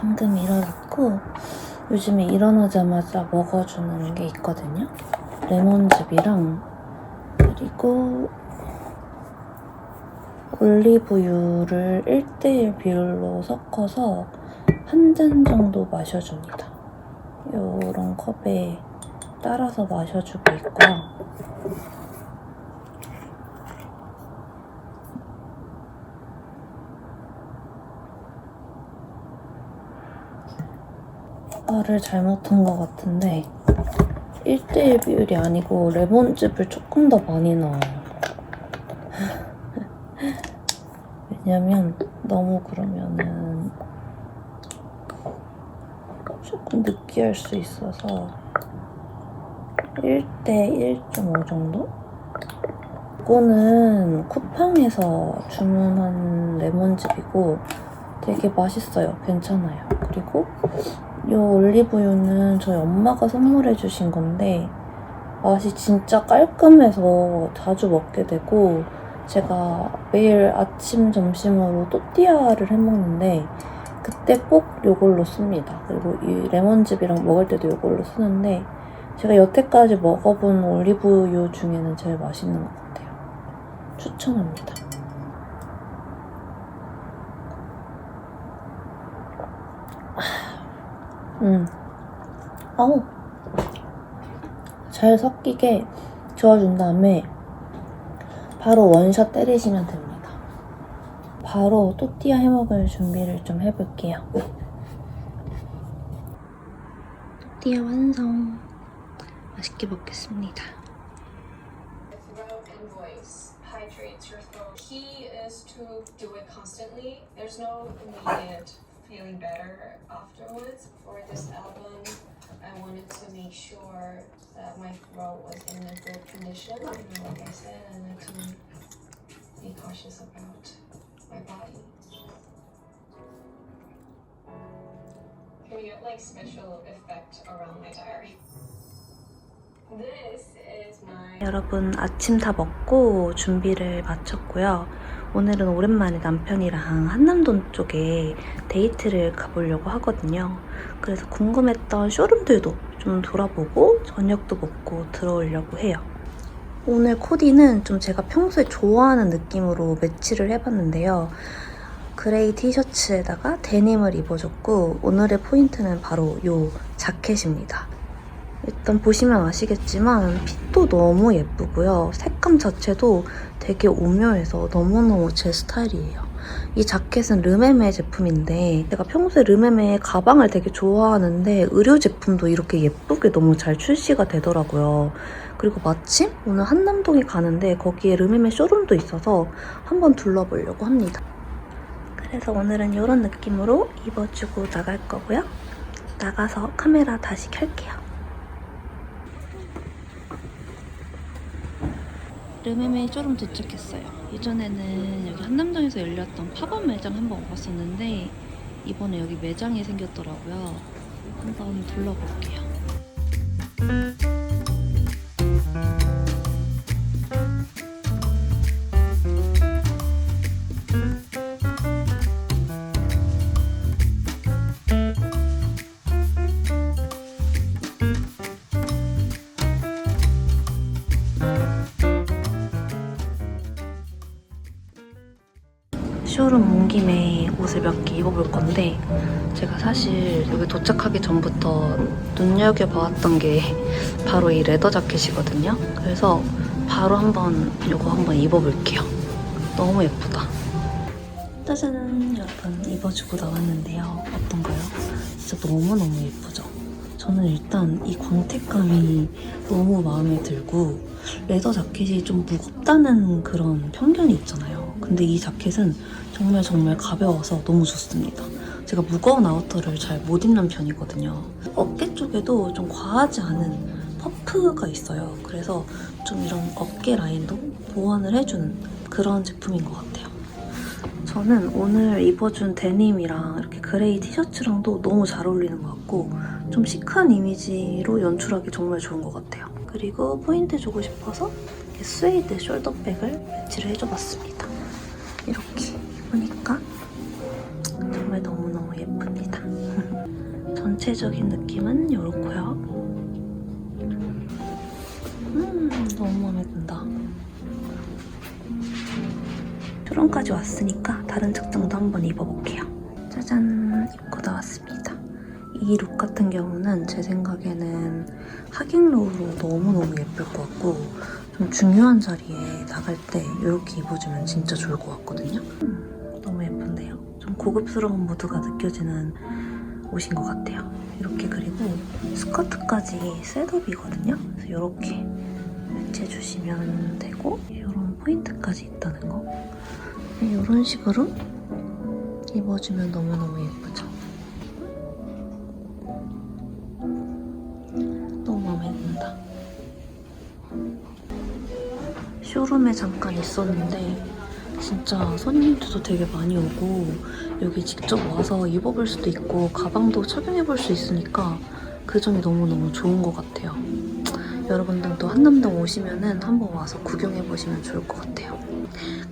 방금 일어났고 요즘에 일어나자마자 먹어주는 게 있거든요. 레몬즙이랑 그리고 올리브유를 1대1 비율로 섞어서 한 잔 정도 마셔줍니다. 이런 컵에 따라서 마셔주고 있고요. 말을 잘못한 것 같은데 1대1 비율이 아니고 레몬즙을 조금 더 많이 넣어요. 왜냐면 너무 그러면은 조금 느끼할 수 있어서 1대 1.5 정도? 이거는 쿠팡에서 주문한 레몬즙이고 되게 맛있어요. 괜찮아요. 그리고 이 올리브유는 저희 엄마가 선물해 주신 건데 맛이 진짜 깔끔해서 자주 먹게 되고 제가 매일 아침 점심으로 또띠아를 해 먹는데 그때 꼭 이걸로 씁니다. 그리고 이 레몬즙이랑 먹을 때도 이걸로 쓰는데 제가 여태까지 먹어본 올리브유 중에는 제일 맛있는 것 같아요. 추천합니다. 음. 아우. 잘 섞이게 저어준 다음에 바로 원샷 때리시면 됩니다. 바로 또띠아 해먹을 준비를 좀 해볼게요. 또띠아 완성. 맛있게 먹겠습니다. throat and voice hydrates your throat. Key is to do it constantly. There's no immediate feeling better afterwards. For this album, I wanted to make sure that my throat was in a good condition. Like I said, I like to be cautious about my body. Can we get like special effect around my diary? 여러분 아침 다 먹고 준비를 마쳤고요. 오늘은 오랜만에 남편이랑 한남동 쪽에 데이트를 가보려고 하거든요. 그래서 궁금했던 쇼룸들도 좀 돌아보고 저녁도 먹고 들어오려고 해요. 오늘 코디는 좀 제가 평소에 좋아하는 느낌으로 매치를 해봤는데요. 그레이 티셔츠에다가 데님을 입어줬고 오늘의 포인트는 바로 이 자켓입니다. 일단 보시면 아시겠지만 핏도 너무 예쁘고요. 색감 자체도 되게 오묘해서 너무너무 제 스타일이에요. 이 자켓은 르메메 제품인데 제가 평소에 르메메 가방을 되게 좋아하는데 의류 제품도 이렇게 예쁘게 너무 잘 출시가 되더라고요. 그리고 마침 오늘 한남동에 가는데 거기에 르메메 쇼룸도 있어서 한번 둘러보려고 합니다. 그래서 오늘은 이런 느낌으로 입어주고 나갈 거고요. 나가서 카메라 다시 켤게요. 르메메 쇼룸 도착했어요. 예전에는 여기 한남동에서 열렸던 팝업 매장 한번 와봤었는데 이번에 여기 매장이 생겼더라고요. 한번 둘러볼게요. 쇼룸 온 김에 옷을 몇 개 입어볼 건데 제가 사실 여기 도착하기 전부터 눈여겨봐왔던 게 바로 이 레더 자켓이거든요. 그래서 바로 한번 이거 한번 입어볼게요. 너무 예쁘다. 짜잔 여러분 입어주고 나왔는데요. 어떤가요? 진짜 너무너무 예쁘죠? 저는 일단 이 광택감이 너무 마음에 들고 레더 자켓이 좀 무겁다는 그런 편견이 있잖아요. 근데 이 자켓은 정말 정말 가벼워서 너무 좋습니다. 제가 무거운 아우터를 잘 못 입는 편이거든요. 어깨 쪽에도 좀 과하지 않은 퍼프가 있어요. 그래서 좀 이런 어깨 라인도 보완을 해주는 그런 제품인 것 같아요. 저는 오늘 입어준 데님이랑 이렇게 그레이 티셔츠랑도 너무 잘 어울리는 것 같고 좀 시크한 이미지로 연출하기 정말 좋은 것 같아요. 그리고 포인트 주고 싶어서 스웨이드 숄더백을 매치를 해줘봤습니다. 전체적인 느낌은 이렇고요. 음, 너무 마음에 든다. 초롱까지 왔으니까 다른 착장도 한번 입어볼게요. 짜잔, 입고 나왔습니다. 이 룩 같은 경우는 제 생각에는 하객룩으로 너무너무 예쁠 것 같고 좀 중요한 자리에 나갈 때 이렇게 입어주면 진짜 좋을 것 같거든요. 음, 너무 예쁜데요? 좀 고급스러운 무드가 느껴지는 옷인 것 같아요. 스커트까지 셋업이거든요. 그래서 이렇게 매치해주시면 되고 이런 포인트까지 있다는 거. 이런 식으로 입어주면 너무너무 예쁘죠. 너무 마음에 든다. 쇼룸에 잠깐 있었는데 진짜 손님들도 되게 많이 오고 여기 직접 와서 입어볼 수도 있고 가방도 착용해볼 수 있으니까 그 점이 너무너무 좋은 것 같아요. 여러분들도 한남동 오시면은 한번 와서 구경해 보시면 좋을 것 같아요.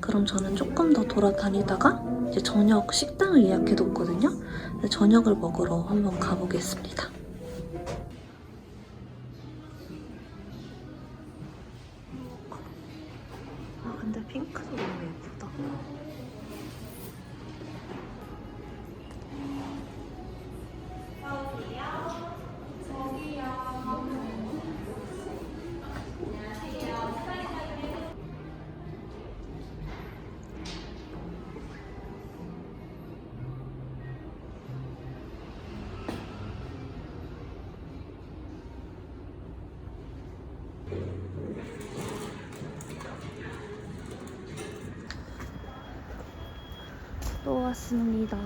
그럼 저는 조금 더 돌아다니다가 이제 저녁 식당을 예약해 뒀거든요. 그래서 저녁을 먹으러 한번 가보겠습니다. 또 왔습니다.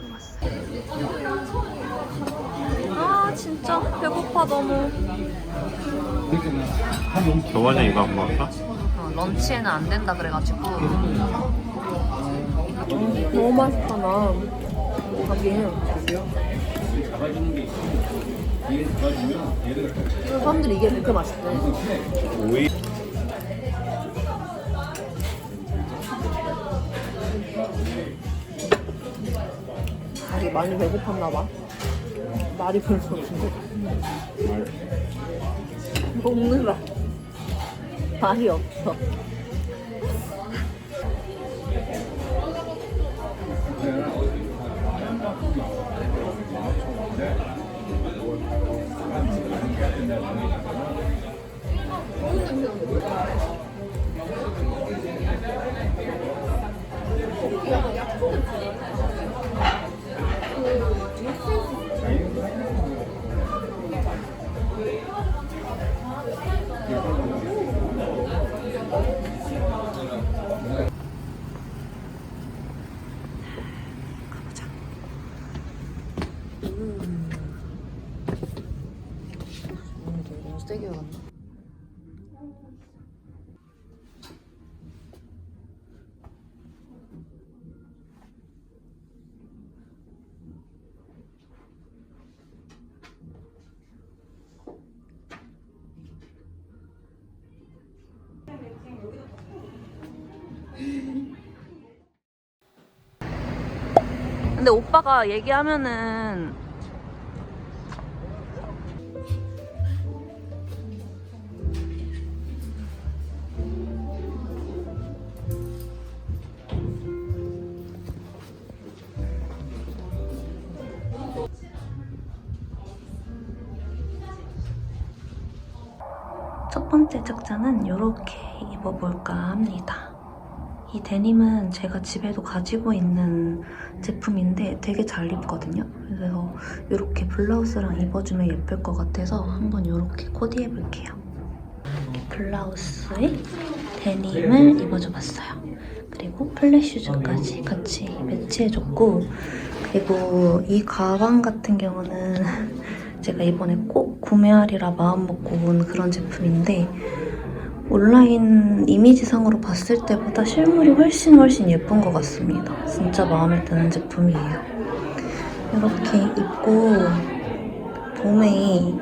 또 왔어요. 아 진짜 배고파 너무. 저번에 이거 안 먹었어? 어, 런치에는 안 된다 그래가지고. 너무 맛있다 나 가긴 사람들이 이게 그렇게 맛있대 오이 많이 배고팠나 봐. 말이 별로 없는데 먹느라 말이 없어 근데 오빠가 얘기하면은 첫 번째 착장은 이렇게 입어볼까 합니다. 이 데님은 제가 집에도 가지고 있는 제품인데 되게 잘 입거든요. 그래서 이렇게 블라우스랑 입어주면 예쁠 것 같아서 한번 이렇게 코디해볼게요. 블라우스에 데님을 입어줘봤어요. 그리고 플랫슈즈까지 같이 매치해줬고 그리고 이 가방 같은 경우는 제가 이번에 꼭 구매하리라 마음먹고 온 그런 제품인데 온라인 이미지상으로 봤을 때보다 실물이 훨씬 훨씬 예쁜 것 같습니다. 진짜 마음에 드는 제품이에요. 이렇게 입고 봄에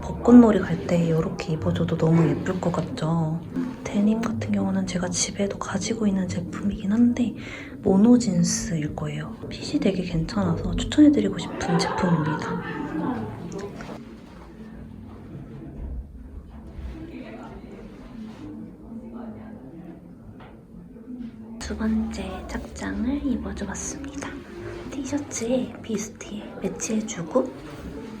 벚꽃놀이 갈 때 이렇게 입어줘도 너무 예쁠 것 같죠? 데님 같은 경우는 제가 집에도 가지고 있는 제품이긴 한데 모노 진스일 거예요. 핏이 되게 괜찮아서 추천해드리고 싶은 제품입니다. 번째 착장을 입어줘봤습니다. 티셔츠에 비스트에 매치해주고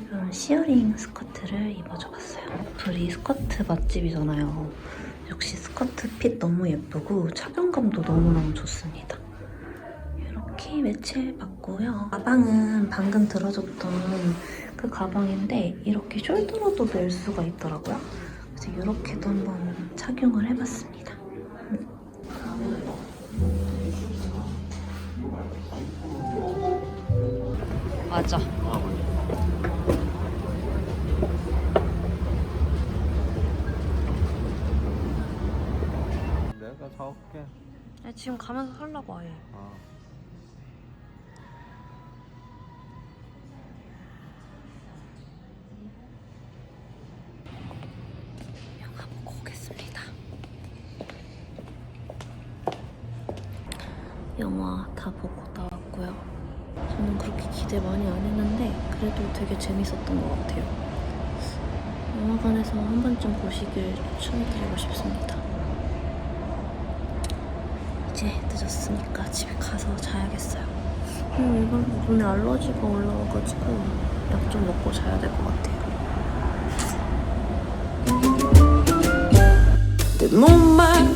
이런 시어링 스커트를 입어줘봤어요. 둘이 스커트 맛집이잖아요. 역시 스커트 핏 너무 예쁘고 착용감도 너무너무 좋습니다. 이렇게 매치해봤고요. 가방은 방금 들어줬던 그 가방인데 이렇게 숄더로도 멜 수가 있더라고요. 그래서 이렇게도 한번 착용을 해봤습니다. 맞아. 내가 사올게. 지금 가면서 살라고 아예. 아. 영화 보고 오겠습니다. 영화 다 보고 나왔고요. 기대 많이 안 했는데 그래도 되게 재밌었던 것 같아요. 영화관에서 한 번쯤 보시길 추천드리고 싶습니다. 이제 늦었으니까 집에 가서 자야겠어요. 음, 이번 눈에 알러지가 올라와가지고 약 좀 먹고 자야 될 것 같아요. De Montmartre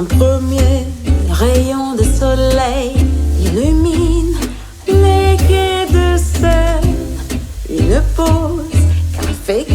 Un premier rayon de soleil illumine les quais de Seine. Une pause, café